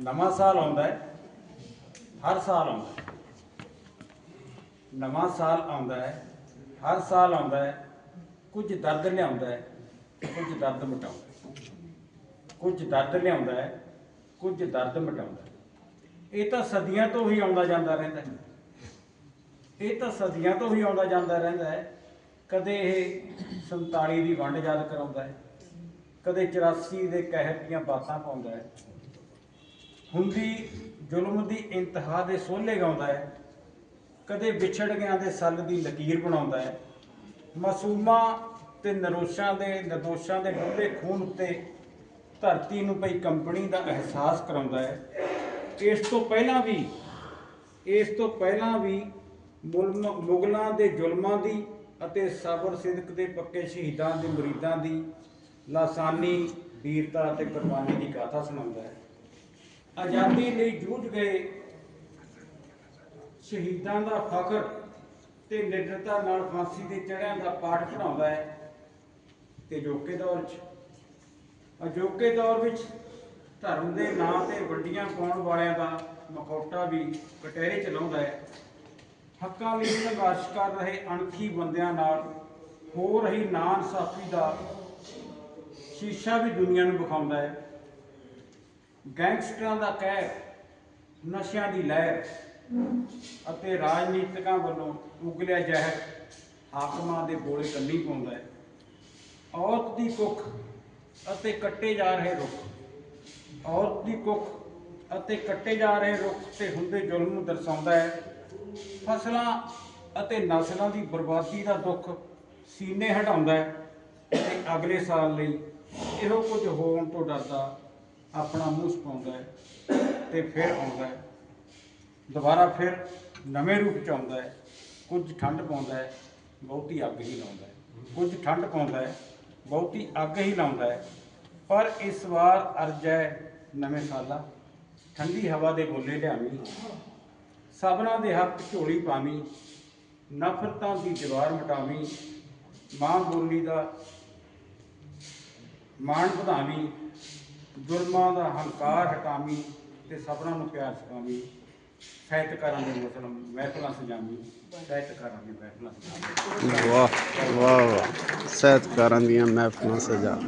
ਨਵਾਂ ਸਾਲ ਆਉਂਦਾ ਹੈ, ਹਰ ਸਾਲ ਆਉਂਦਾ ਹੈ। ਨਵਾਂ ਸਾਲ ਆਉਂਦਾ ਹੈ, ਹਰ ਸਾਲ ਆਉਂਦਾ ਹੈ, ਕੁਝ ਦਰਦ ਲਿਆਉਂਦਾ ਹੈ, ਕੁਝ ਦਰਦ ਮਿਟਾਉਂਦਾ ਕੁਝ ਦਰਦ ਲਿਆਉਂਦਾ ਹੈ, ਕੁਝ ਦਰਦ ਮਿਟਾਉਂਦਾ ਇਹ ਤਾਂ ਸਦੀਆਂ ਤੋਂ ਹੀ ਆਉਂਦਾ ਜਾਂਦਾ ਰਹਿੰਦਾ ਹੈ। ਇਹ ਤਾਂ ਸਦੀਆਂ ਤੋਂ ਹੀ ਆਉਂਦਾ ਜਾਂਦਾ ਰਹਿੰਦਾ ਹੈ। ਕਦੇ ਇਹ 47 ਦੀ ਵੰਡ ਯਾਦ ਕਰਾਉਂਦਾ ਹੈ। ਕਦੇ 84 ਦੇ ਕਹਿਰ ਦੀਆਂ ਬਾਤਾਂ ਪਾਉਂਦਾ ਹੈ। ਹੁੰਦੀ ਜ਼ੁਲਮ ਦੀ ਇੰਤਹਾ ਦੇ ਸੋਲੇ ਗਾਉਂਦਾ ਹੈ, ਕਦੇ ਵਿਛੜ ਗਿਆ ਦੇ ਸੱਲ ਦੀ ਲਕੀਰ ਬਣਾਉਂਦਾ ਹੈ। ਮਾਸੂਮਾਂ ਤੇ ਨਰੋਸ਼ਾਂ ਦੇ ਨਿਰਦੋਸ਼ਾਂ ਦੇ ਡੁੱਲੇ ਖੂਨ ਉੱਤੇ ਧਰਤੀ ਨੂੰ ਪਈ ਕੰਪਨੀ ਦਾ ਅਹਿਸਾਸ ਕਰਾਉਂਦਾ ਹੈ। ਇਸ ਤੋਂ ਪਹਿਲਾਂ ਵੀ, ਇਸ ਤੋਂ ਪਹਿਲਾਂ ਵੀ ਮੁਲਮ- ਮੁਗਲਾਂ ਦੇ ਜ਼ੁਲਮਾਂ ਦੀ ਅਤੇ ਸਾਬਰ ਸਿਦਕ ਦੇ ਪੱਕੇ ਸ਼ਹੀਦਾਂ ਦੇ ਮੁਰੀਦਾਂ ਦੀ ਲਾਸਾਨੀ, ਵੀਰਤਾ ਅਤੇ ਕੁਰਬਾਨੀ ਦੀ ਗਾਥਾ ਸੁਣਾਉਂਦਾ ਹੈ। ਆਜ਼ਾਦੀ ਲਈ ਜੂਝ ਗਏ। ਸ਼ਹੀਦਾਂ ਦਾ ਫਖਰ ਤੇ ਨਿਡਰਤਾ ਨਾਲ ਫਾਂਸੀ ਦੇ ਚੜ੍ਹਿਆਂ ਦਾ ਪਾਠ ਪੜਾਉਂਦਾ ਹੈ। ਤੇ ਅਜੋਕੇ ਦੌਰ 'ਚ, ਅਜੋਕੇ ਦੌਰ ਵਿੱਚ ਧਰਮ ਦੇ ਨਾਂ ਤੇ ਵੱਡੀਆਂ ਪਾਉਣ ਵਾਲਿਆਂ ਦਾ ਮਖੌਟਾ ਵੀ ਕਟਹਿਰੇ ਚਲਾਉਂਦਾ ਹੈ। ਹੱਕਾਂ ਲਈ ਸੰਘਰਸ਼ ਕਰ ਰਹੇ ਅਣਖੀ ਬੰਦਿਆਂ ਨਾਲ ਹੋ ਰਹੀ ਨਾਂ ਇਨਸਾਫੀ ਦਾ ਸ਼ੀਸ਼ਾ ਵੀ ਦੁਨੀਆ ਨੂੰ ਵਿਖਾਉਂਦਾ ਹੈ। ਗੈਂਗਸਟਰਾਂ ਦਾ ਕਹਿਰ ਨਸ਼ਿਆਂ ਦੀ ਲਹਿਰ ਅਤੇ ਰਾਜਨੀਤਿਕਾਂ ਵੱਲੋਂ ਉਗਲਿਆ ਜ਼ਹਿਰ ਹਾਕਮਾਂ ਦੇ ਗੋਲੇ ਕੰਨੀ ਪਾਉਂਦਾ ਹੈ। ਔਰਤ ਦੀ ਕੁੱਖ ਅਤੇ ਕੱਟੇ ਜਾ ਰਹੇ ਰੁੱਖ। ਔਰਤ ਦੀ ਕੁੱਖ ਅਤੇ ਕੱਟੇ ਜਾ ਰਹੇ ਰੁੱਖ ਤੇ ਹੁੰਦੇ ਜ਼ੁਲਮ ਨੂੰ ਦਰਸਾਉਂਦਾ ਹੈ। ਫਸਲਾਂ ਅਤੇ ਨਸਲਾਂ ਦੀ ਬਰਬਾਦੀ ਦਾ ਦੁੱਖ ਸੀਨੇ ਹਟਾਉਂਦਾ ਹੈ ਤੇ ਅਗਲੇ ਸਾਲ ਲਈ ਇਹੋ ਕੁਝ ਹੋਣ ਤੋਂ ਡਰਦਾ ਆਪਣਾ ਮੂੰਹ ਸੁਕਾਉਂਦਾ ਹੈ ਤੇ ਫਿਰ ਆਉਂਦਾ ਹੈ। ਦੁਬਾਰਾ ਫਿਰ ਨਵੇਂ ਰੂਪ ਚ ਆਉਂਦਾ ਹੈ। ਕੁਝ ਠੰਡ ਪਾਉਂਦਾ ਹੈ, ਬਹੁਤੀ ਅੱਗ ਹੀ ਲਾਉਂਦਾ ਹੈ। ਕੁਝ ਠੰਡ ਪਾਉਂਦਾ ਹੈ, ਬਹੁਤੀ ਅੱਗ ਹੀ ਲਾਉਂਦਾ ਹੈ। ਪਰ ਇਸ ਵਾਰ ਅਰਜ ਹੈ ਨਵੇਂ ਸਾਲਾ। ਠੰਡੀ ਹਵਾ ਦੇ ਬੋਲੇ ਲਿਆਵੀਂ ਸਭਨਾਂ ਦੇ ਹੱਥ ਝੋਲੀ ਪਾਵੀਂ, ਨਫ਼ਰਤਾਂ ਦੀ ਦੀਵਾਰ ਮਟਾਵੀਂ, ਮਾਂ ਬੋਲੀ ਦਾ ਮਾਣ ਵਧਾਵੀਂ ਜ਼ੁਲਮਾਂ ਦਾ ਹੰਕਾਰ ਹਟਾਵੀਂ ਤੇ ਸਭਨਾਂ ਨੂੰ ਪਿਆਰ ਸਿਖਾਵੀਂ ਸਾਹਿਤਕਾਰਾਂ ਦੇ ਮਸਲਮ ਮਹਿਫਲਾਂ ਸਜਾਵੀਂ। ਸਾਹਿਤਕਾਰਾਂ ਦੇ ਮਹਿਫਲਾਂ ਸਜਾਵੀਂ। ਵਾਹ ਵਾਹ ਵਾਹ। ਸਾਹਿਤਕਾਰਾਂ ਦੀਆਂ ਮਹਿਫਲਾਂ ਸਜਾ।